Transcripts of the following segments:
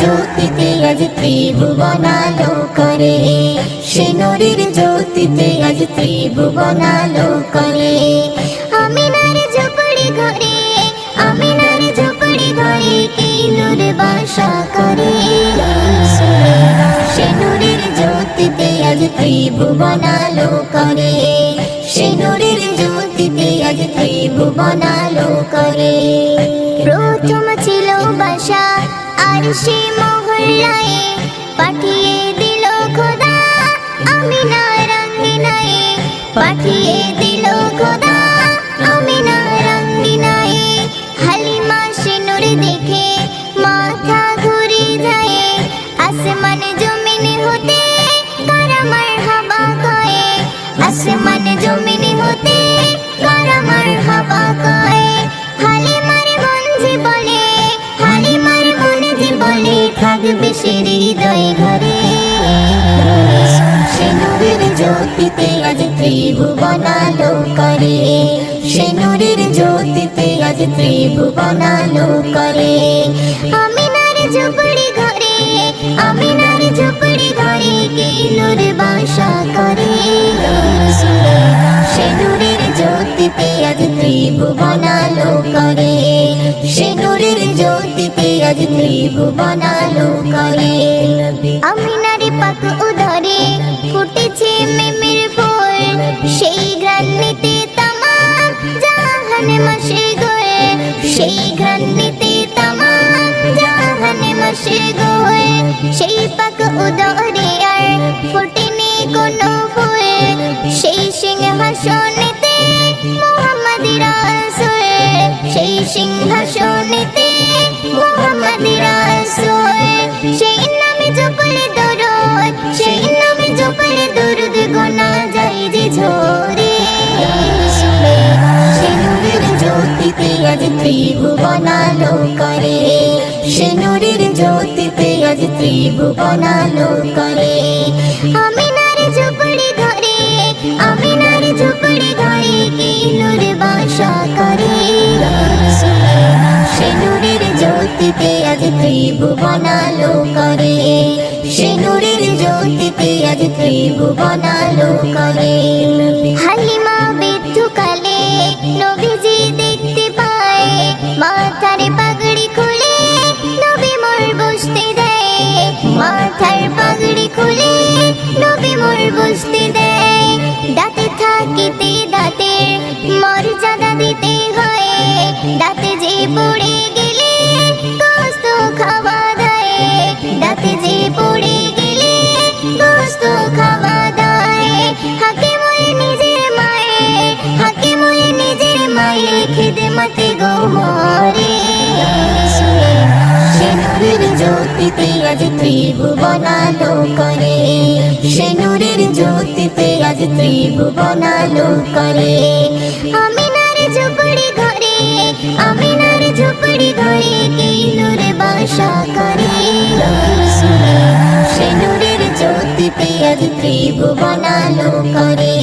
জ্যোতিতে আজ ত্রিভুবন আলো করে সে নূরের জ্যোতিতে আজ ত্রিভুবন আলো করে আমিনার ঝুপড়ি ঘরে, আমিনার ঝুপড়ি ঘরে কি নূর বাসা করে। সে নূরের জ্যোতিতে আজ ত্রিভুবন আলো করে সে নূরের জ্যোতিতে আজ ত্রিভুবন করে প্রথম আর সে মহল্লায় পাঠিয়ে দিল জ্যোতিতে আজ ত্রিভুবন আলো করে। সে জ্যোতিতে আজ ত্রিভুবন আলো করে। আমিনার ঝুপড়ি ঘরে, আমিনার ঝুপড়ি ঘরে কি নূর বাসা করে? সে জ্যোতিতে আজ ত্রিভুবন আলো করে। সে জ্যোতিতে আজ ত্রিভুবন আলো করে। আমিনার পাক উদরে ফুটেছে মেমের ফুল সেই ঘ্রাণিতে তামাম জাহান মাসে গোয়ে সেই ঘ্রাণিতে তামাম জাহান মাসে গোয়ে সেই পাক উদরে আর ফুটেনি কোনো ফুল সেই সিংহাসনেতে মোহাম্মদ রাসূল। সেই সিংহাসনেতে মোহাম্মদ রাসূল। সেই সেই নামে জপলে দরুদ গোনা যায় যে ঝরে। সে নূরের জ্যোতিতে আজ ত্রিভুবন আলো করে। সে নূরের জ্যোতিতে আজ ত্রিভুবন আলো করে। আমিনার ঝুপড়ি ঘরে আমিনার ঝুপড়ি ঘরে কি নূর বাসা করে। সে নূরের জ্যোতিতে আজ ত্রিভুবন আলো করে। সে জ্যোতিতে আজ ত্রিভুবন আলো করে। হালিমা বিদ্ধকালে নবীজি দেখতে পায়, মাথার পাগড়ি খুলে নবী মোর বসতে দেয়। মাথার দাঁতে হয়, দাঁতে যে পড়ে গেলে গোস্ত খাওয়া খেদে মাতে গোমরে সে নূরের জ্যোতিতে আজ ত্রিভুবন আলো করে সে নূরের জ্যোতিতে আজ ত্রিভুবন আলো করে আমিনার ঝুপড়ি ঘরে, আমিনার ঝুপড়ি ঘরে কি বাসা করে। সে নূরের জ্যোতিতে আজ ত্রিভুবন আলো করে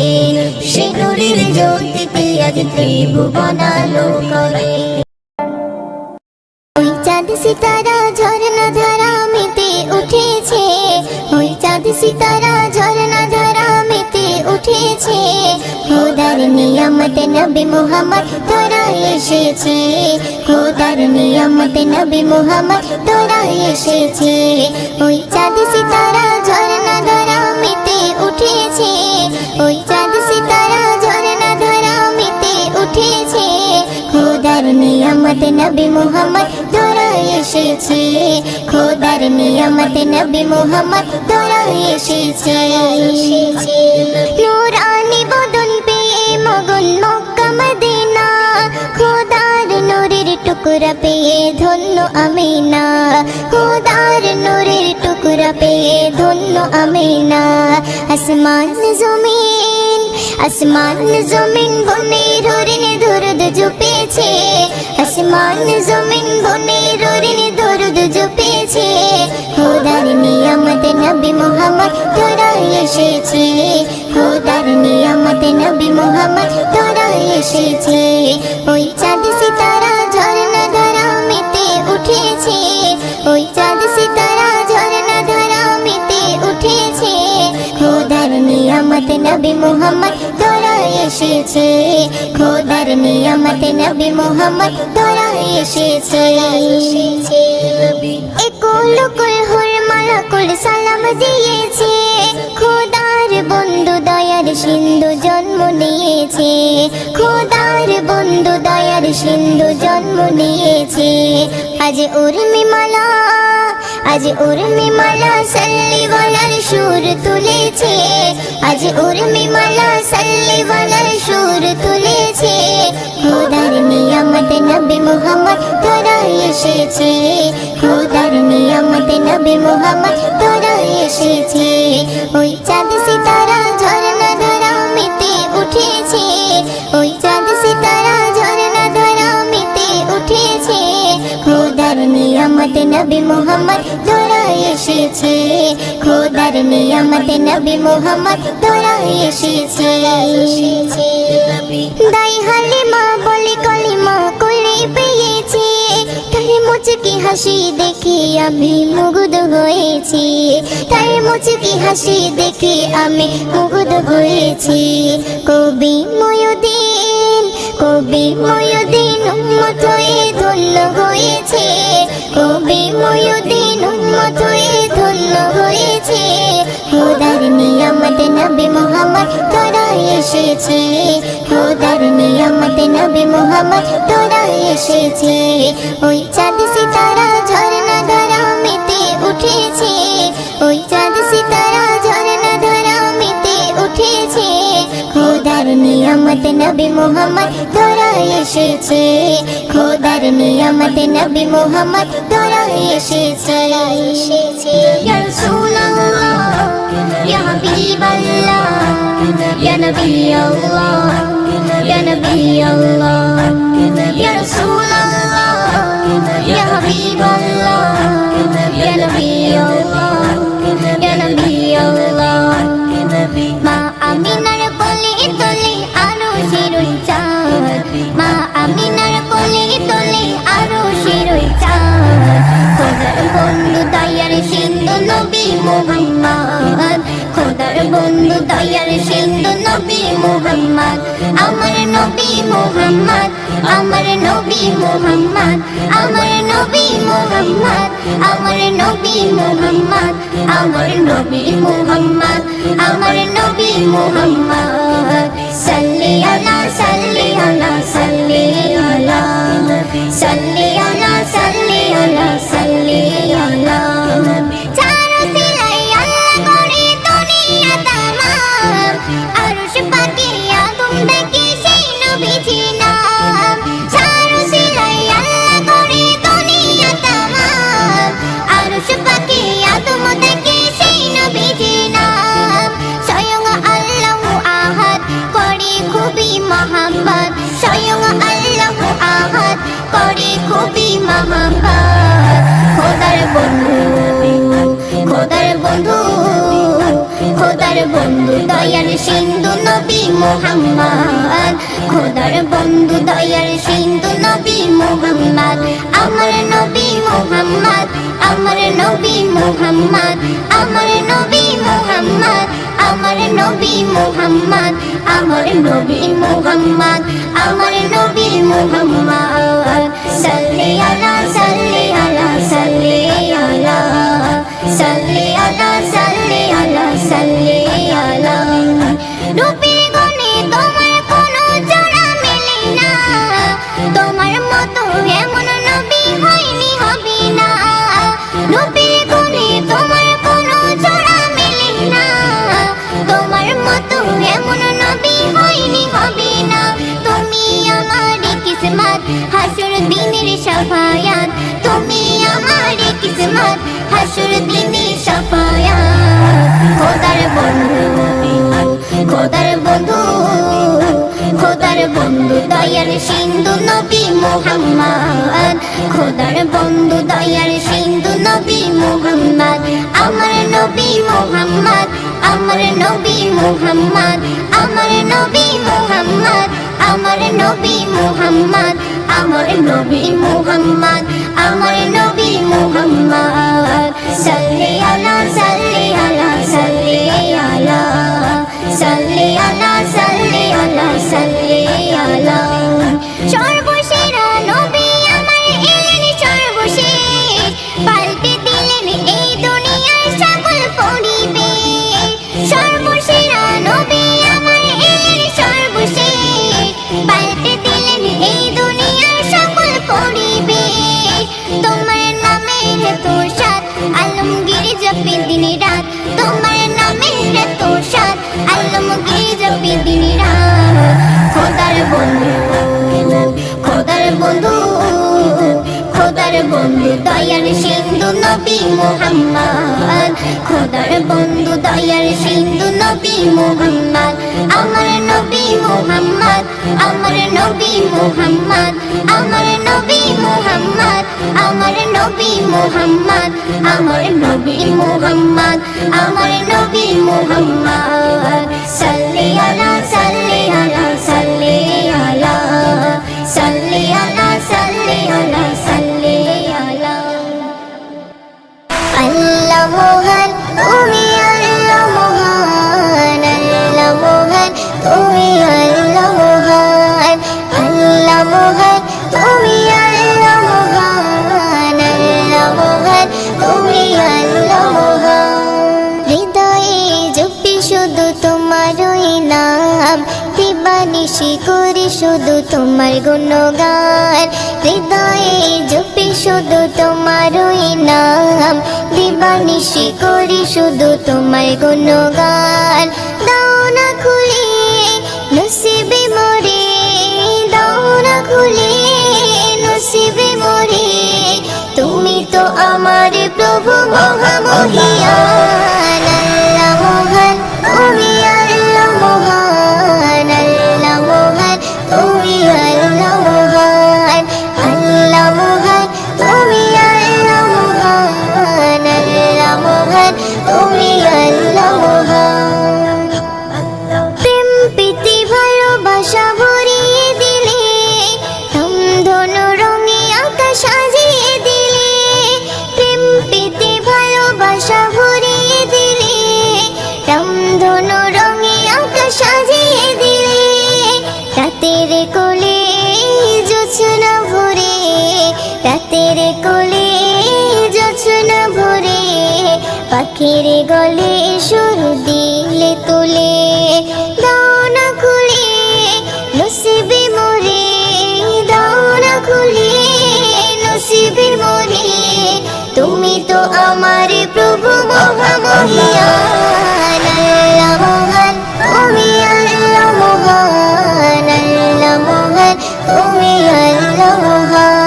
সে নূরের জ্যোতিতে আজ ত্রিভুবন আলো করে ওই চাঁদ সিতারা ঝরনা ধারা মেতে উঠেছে। ওই চাঁদ সিতারা ঝরনা ধারা মেতে উঠেছে। খোদার নিয়ামত নবী মুহাম্মদ তোরা এসেছে। খোদার নিয়ামত নবী মুহাম্মদ তোরা এসেছে। ওই চাঁদ সিতারা নিয়ামত নবী মুহাম্মদ তোরা এসেছে। খোদার নিয়ামত নবী মুহাম্মদ তোরা এসেছে। নূরানি বদন পেয়ে মগন মক্কা মদিনা, খোদার নূরের টুকরা পেয়ে ধন্য আমিনা, খোদার নূরের টুকরা পেয়ে ধন্য আমিনা। আসমান জমিন আসমান জমিন বনে রোরিনে দরুদ জুপেছে। আসমান জমিন বনে রোরিনে দরুদ জুপেছে। খোদার নিয়ামত নবী মুহাম্মদ তোরা এসেছে। খোদার নিয়ামত নবী মুহাম্মদ তোরা এসেছে। ওই চাঁদ সিতারা নিয়ামত নবী মোহাম্মদ তোরা এসেছে। খোদার নিয়ামত নবী মোহাম্মদ তোরা এসেছে। একুল কুল হুর মালাকুল সালাম দিয়েছে। খোদার বন্ধু দয়ার সিন্ধু জন্ম নিয়েছে। খোদার বন্ধু দয়ার সিন্ধু জন্ম নিয়েছে। আজ উর্মি মালা আজ উর্মি মালা সাল্লি বলার সুর তুলেছে। আজ উর্মি মালা সাল্লি বলার সুর তুলেছে। খোদার নিয়ামত নবী মুহাম্মদ তোরা এসেছে। খোদার নিয়ামত নবী মুহাম্মদ তোরা এসেছে। ওই চাঁদ নবী মুহাম্মদ তোরা এসেছে। খোদার নিয়ামত নবী মুহাম্মদ তোরা এসেছে। দাই হালে হালিমা বলি কলিমা করে পেয়েছি। তার মুচকি হাসি দেখে আমি মুগ্ধ হয়েছি। তার মুচকি হাসি দেখে আমি মুগ্ধ হয়েছি। কবি ময়ুদ্দিন কবি ময়ুদ্দিন উম্মত হয়ে ধন্য হয়েছে। কবি ময়ুদ্দিন উম্মত হয়ে ধন্য হয়েছে। খোদার নিয়ামত নবী মোহাম্মদ তোরা এসেছে। খোদার নিয়ামত নবী মোহাম্মদ তোরা এসেছে। ওই চাঁদ সিতারা ঝর্ণা ধরা মেতে উঠেছে। নিয়ামত নবী মোহাম্মদ তোরা এসেছে। খোদার নিয়ামত নবী মোহাম্মদ তোরা এসেছে। ইয়া রাসূলুল্লাহ, ইয়া হাবিবাল্লাহ, ইয়া নবী নবী মোহাম্মদ, আমার নবী মোহাম্মদ, আমার নবী মোহাম্মদ, আমার নবী মোহাম্মদ, আমার নবী মোহাম্মদ, আমার নবী মোহাম্মদ, আমার নবী মোহাম্মদ। সাল্লি আলা সাল্লি আলা সাল্লি আলা সাল্লি আলা সাল্লি আলা। মোহাম্মদ। খোদার বন্ধু, দয়ার সিন্ধু, নবী মোহাম্মদ। আমার নবী মোহাম্মদ, আমার নবী মোহাম্মদ। আমার নবী মোহাম্মদ, আমার নবী মোহাম্মদ। আমার নবী মোহাম্মদ, আমার নবী মোহাম্মদ। সাল্লি আলা সাল্লি আলা সাল্লি আলা সাল্লি আলা। কিসমত হাসুর দিনের সাফায়াত তুমি আমার কিসমত হাসুর দিনের সাফায়াত খোদার বন্ধু খোদার বন্ধু খোদার বন্ধু দয়ার সিন্ধু নবী মোহাম্মদ খোদার বন্ধু দয়ার সিন্ধু নবী মোহাম্মদ আমার নবী মোহাম্মদ আমার নবী মোহাম্মদ আমার নবী মোহাম্মদ আমার নবী মোহাম্মদ, আমার নবী মোহাম্মদ, আমার নবী মোহাম্মদ। সাল্লি আলা সাল্লি আলা সাল্লি আলা। সাল্লি আলা সাল্লি আলা সাল্লি আলা। সর্বসেরা নবী জপে দিন রাত খোদার বন্ধু খোদার বন্ধু খোদার বন্ধু, দয়ার সিন্ধু নবী মোহাম্মদ। খোদার বন্ধু, দয়ার সিন্ধু নবী মোহাম্মদ। আমার নবী মোহাম্মদ, আমার নবী মোহাম্মদ। আমার নবী মোহাম্মদ, আমার নবী মোহাম্মদ। আমার নবী মোহাম্মদ, আমার নবী মোহাম্মদ। শুধু তোমার গুণগান, হৃদয়ে জপি শুধু তোমারই নাম। দিবানিশি করি শুধু তোমার গুণগান। দাও না খুলে, নসিবে মরে, দাও না খুলে, নসিবে মরে। তুমি তো আমার প্রভু মহামহিয়ান পাখির গলে সুর দিলে তুলে দাও না খুলে, নসিবে মরে দাও না খুলে, নসিবে মরে তুমি তো আমার প্রভু মহামহিয়ান, আল্লাহ মোহন, তুমি আল্লাহ মোহন, তুমি আল্লাহ মোহন।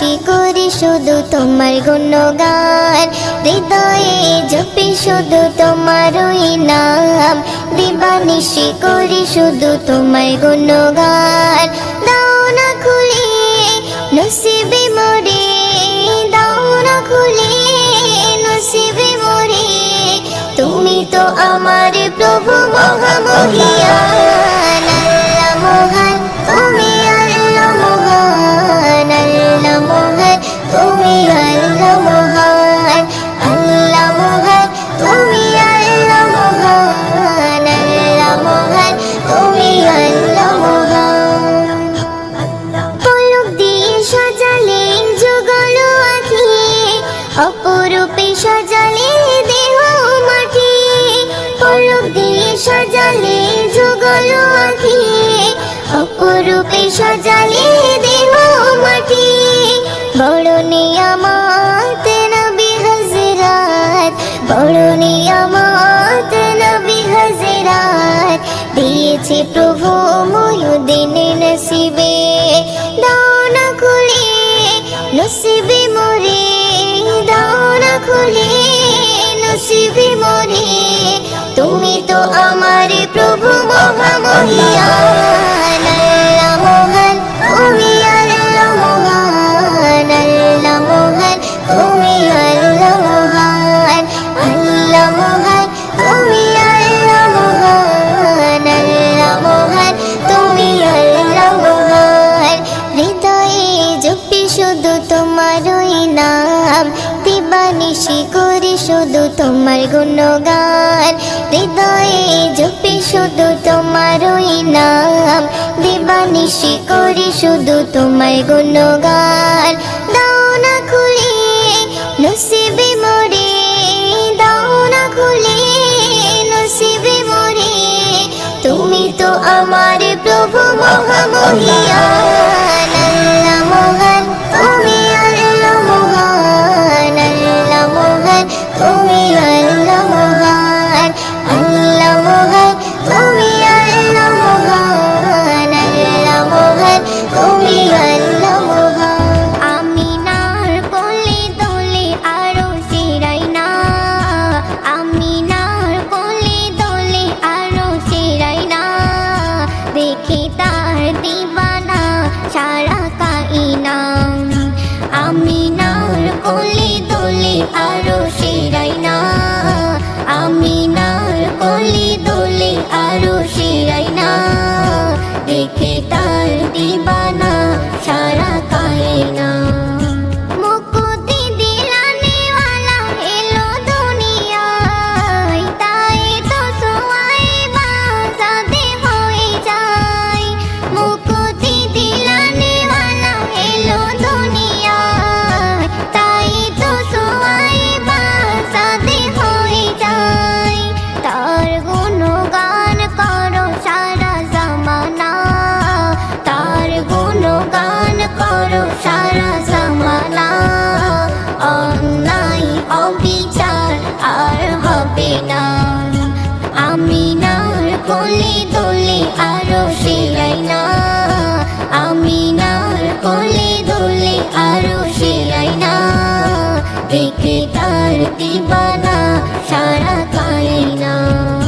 দিবানিশি করি শুধু তোমার গুণগান। হৃদয়ে জপি শুধু তোমারই নাম দিবানিশি করি শুধু তোমার গুণগান। দাও না খুলে, নসিবে মরে। দাও না খুলে, নসিবে মরে। তুমি তো আমার প্রভু মহামহিয়ান সাজালে দেহ মাটি। বড় নিয়ামত বড় নিয়ামত নবী হজরাত দিয়েছে প্রভু ময়ুদিন নসিবে দাও না খুলে, নসিবে মরে দাও খুলে, নসিবে মরে। তুমি তো আমার তোমার গুণগান দাও না খুলে, নসিবে মরে, দাও না খুলে, নসিবে মরে। তুমি তো আমার প্রভু মহামহিয়ান কোলে দোলে আরও শিরাই না। আমি নার কোলে দোলে আরও শিরাই না। দেখে তার দিবানা সারা কায়না মাহালিমা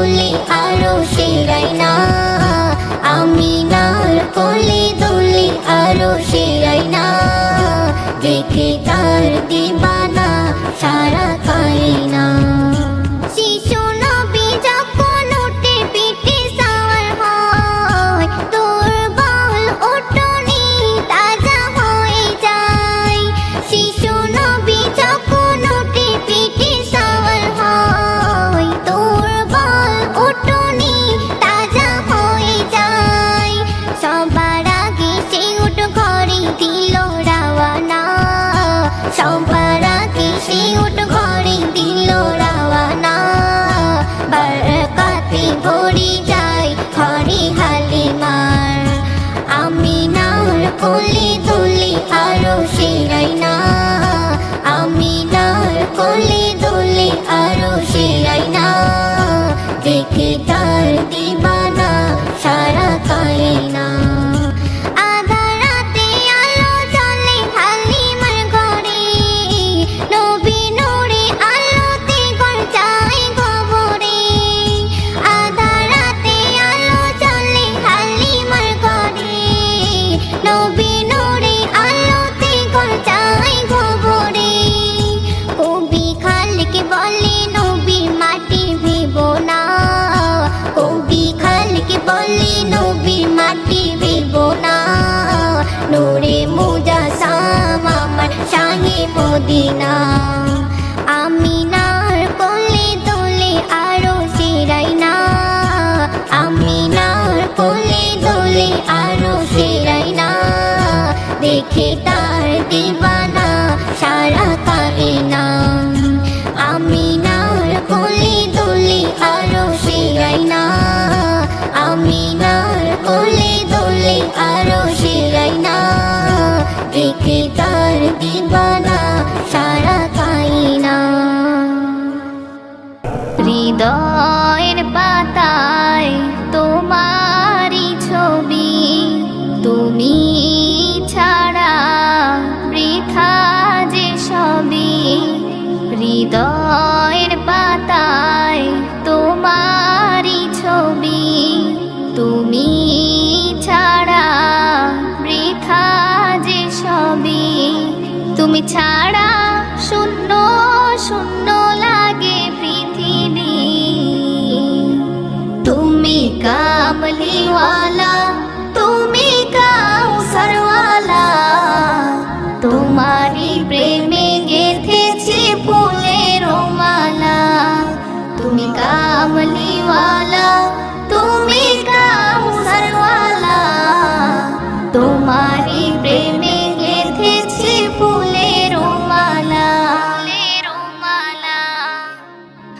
কোলে আরও সেরাই না। আমিনার কোলে দোলে আরও সেরাই না। দেখে তার দিবানা সারা কাইনা শিশু সবার আগে উঠ ঘরে দিল রাওয়ানা। বরকাতে ভরে যায় ঘরে হালিমার আমি নার কোলে দোলে আরও শিরাই না। আমি নার কোলে দোলে আরও শিরাই না। দেখে তার দিবানা মদিনা। আমিনার কোলে দোলে না। আমিনার কোলে দোলে আরও না। দেখে তার দিবানা সারা কায়না। আমিনার কোলে দোলে আরও শিরাই না। আমিনার কোলে দোলে আরও না। দেখে তার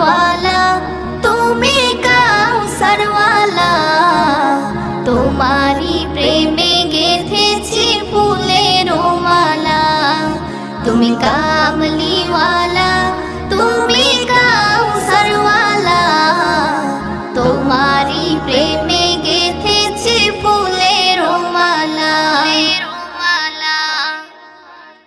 वाला